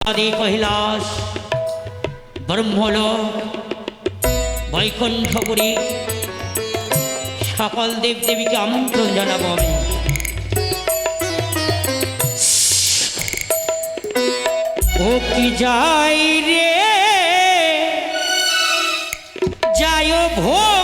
আদি কৈলাস, ব্রহ্মলোক, বৈকুণ্ঠপুরী, সকল দেব দেবীকে আমন্ত্রণ জানাব আমি। ও কি যাই রে? যায় ভোমরুরিয়া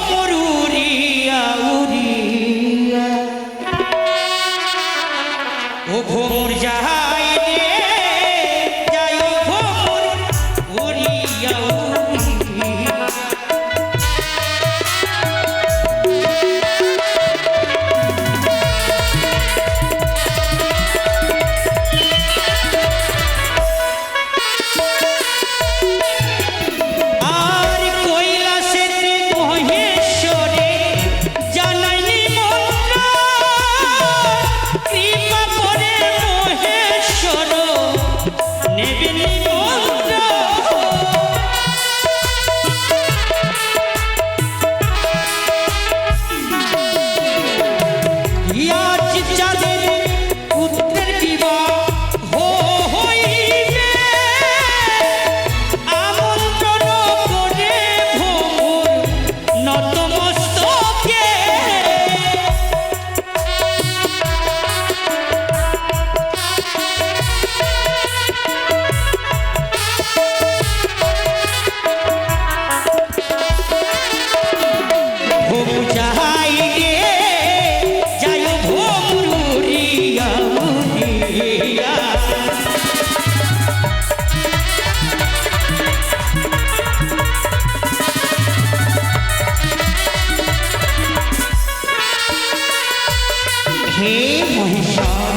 মহেশ্বর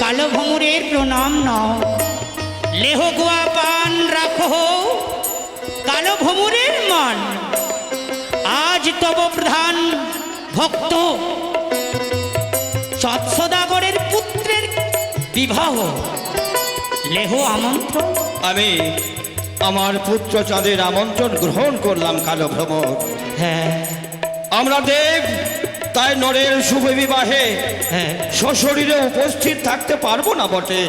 কালো ভমুরের প্রণাম নাও। লেহ গোয়া পান রাখো কালো ভমুরের মান। আজ তব প্রধান ভক্ত সৎসদাগরের পুত্রের বিবাহ। লেহ আমন্ত্রণ। আমি আমার পুত্র চাঁদের আমন্ত্রণ গ্রহণ করলাম কালো ভ্রমণ হ্যাঁ। আমরা দেব তাই নরের শুভ বিবাহে হ্যাঁ। সশরীরে উপস্থিত থাকতে পারব না বটে।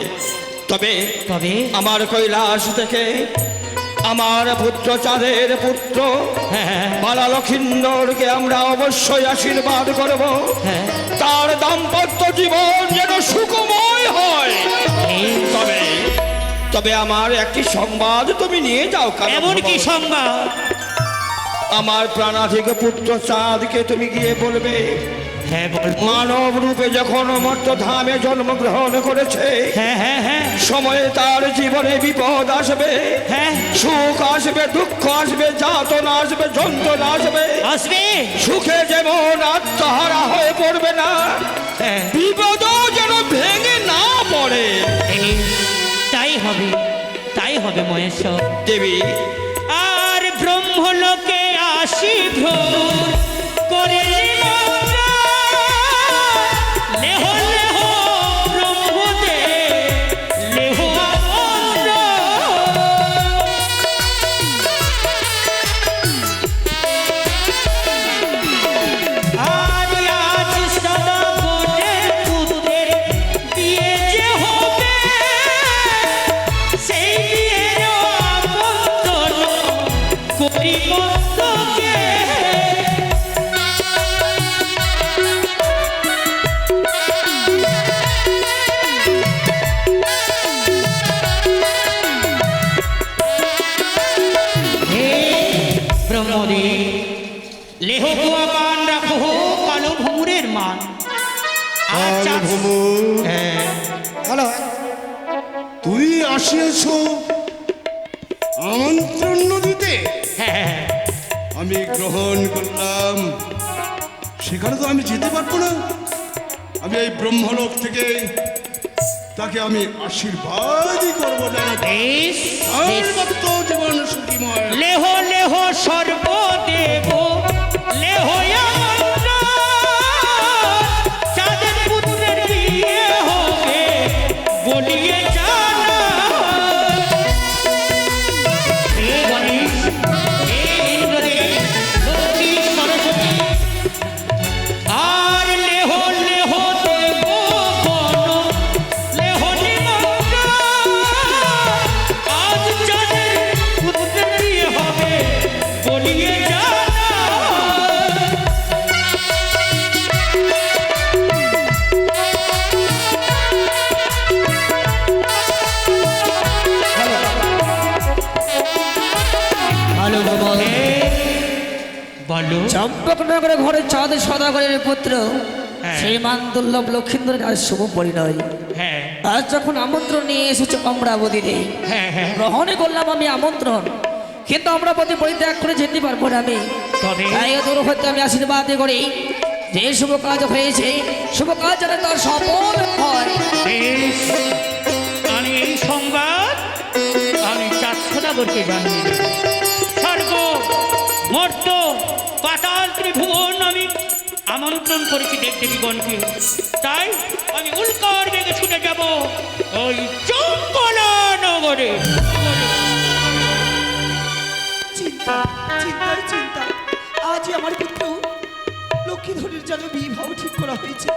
তবে তবে? আমার কৈলাস থেকে আমার পুত্র চাঁদের পুত্র হ্যাঁ বালা লক্ষিন্দরকে আমরা অবশ্যই আশীর্বাদ করব। হ্যাঁ। তার দাম্পত্য জীবন যেন সুখময় হয়। তবে তবে আমার একটি সংবাদ তুমি নিয়ে যাও কালো এমন কি। সংবাদ? আমার প্রাণাধিক পুত্র চাঁদকে তুমি গিয়ে বলবে হ্যাঁ মানব রূপে যখন মর্ত ধামে জন্মগ্রহণ করেছে হ্যাঁ হ্যাঁ সময়ে তার জীবনে বিপদ আসবে সুখ আসবে দুঃখ আসবে যাতনা আসবে যন্ত্রণা আসবে। আসবে। সুখে যেমন আত্মহারা হয়ে পড়বে না বিপদও যেন ভেঙে না পড়ে। তাই হবে তাই হবে মহেশ্বর। দেবী আসি লেহ গোয়া পান রাখো কালো ভুমুরের মান। আচ্ছা। হ্যাঁ। হ্যালো তুই আসিয়াছ আমন্ত্রণ দিতে হ্যাঁ আমি গ্রহণ করলাম। সেখানে তো আমি যেতে পারব না। আমি এই ব্রহ্মলোক থেকে তাকে আমি আশীর্বাদই করব জীবন সুখীময় লেহ লেহ সর্বদেব। লেহ আমন্ত্রণ। বলো। চম্পকনগরে ঘরে চাঁদ সদাগরের পুত্র হ্যাঁ। শ্রীমান দুর্লভ লক্ষিন্দরের আজ শুভ পরিণয়। হ্যাঁ। আজ যখন আমন্ত্রণ নিয়ে এসেছে অমরাবতীতে হ্যাঁ হ্যাঁ। গ্রহণে করলাম আমি আমন্ত্রণ। কিন্তু অমরাবতী পরিত্যাগ করে যেতে পারব না আমি। তবে? তাই দূর হতে আমি আশীর্বাদ করি। যে শুভ কাজ হয়েছে শুভ কাজ যেন তার সফল হয়। আমি এই সংবাদ আমি জানিয়ে দেব। স্বর্গ মর্ত, পাতাল ত্রিভুবন আমি আমন্ত্রণ করেছি দেবদেবীগণকে। তাই আমি উল্কার বেগে ছুটে যাব ওই চম্পলা নগরে চিন্তা চিন্তায় চিন্তা। আজ আমার পুত্র লক্ষ্মীধরের যেন বিবাহ ঠিক করা হয়েছে।